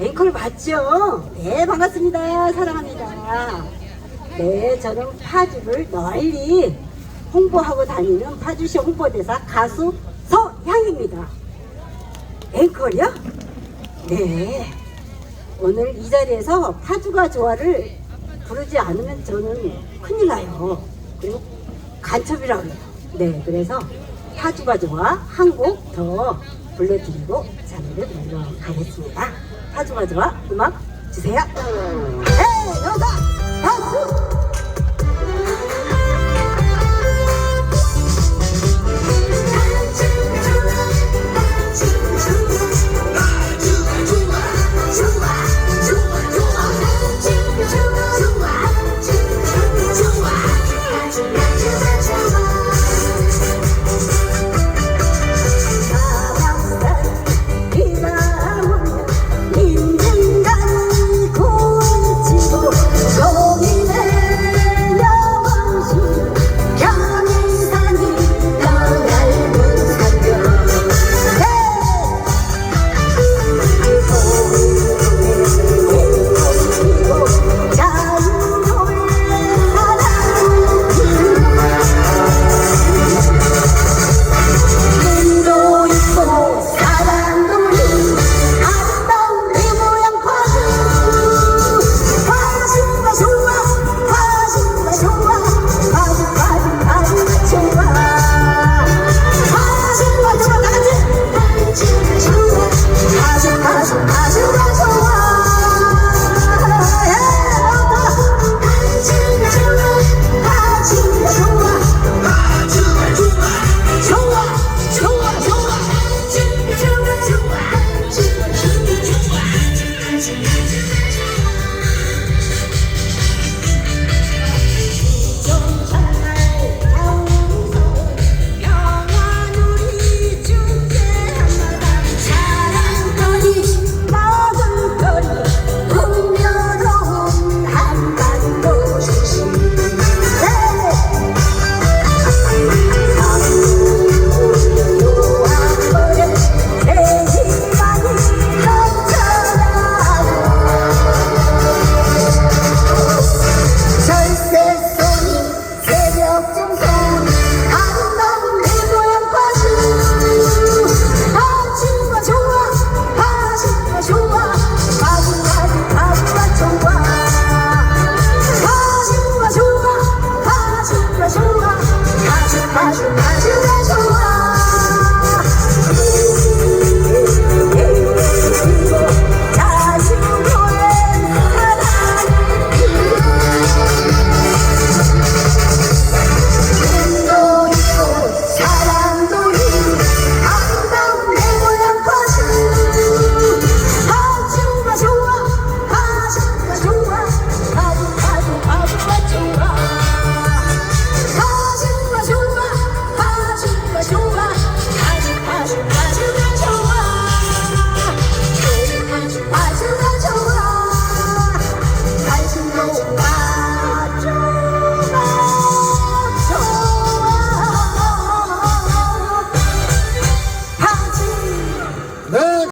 앵콜 맞죠? 네, 반갑습니다. 사랑합니다. 네, 저는 파주를 널리 홍보하고 다니는 파주시 홍보대사 가수 서향입니다. 앵콜이요? 네. 오늘 이 자리에서 파주가 좋아를 부르지 않으면 저는 큰일 나요. 그리고 간첩이라고 해요. 네, 그래서 파주가 좋아 한곡더 불러드리고 자리를 물러가겠습니다. 파주가 좋아 음악 주세요. 네, 여자 가수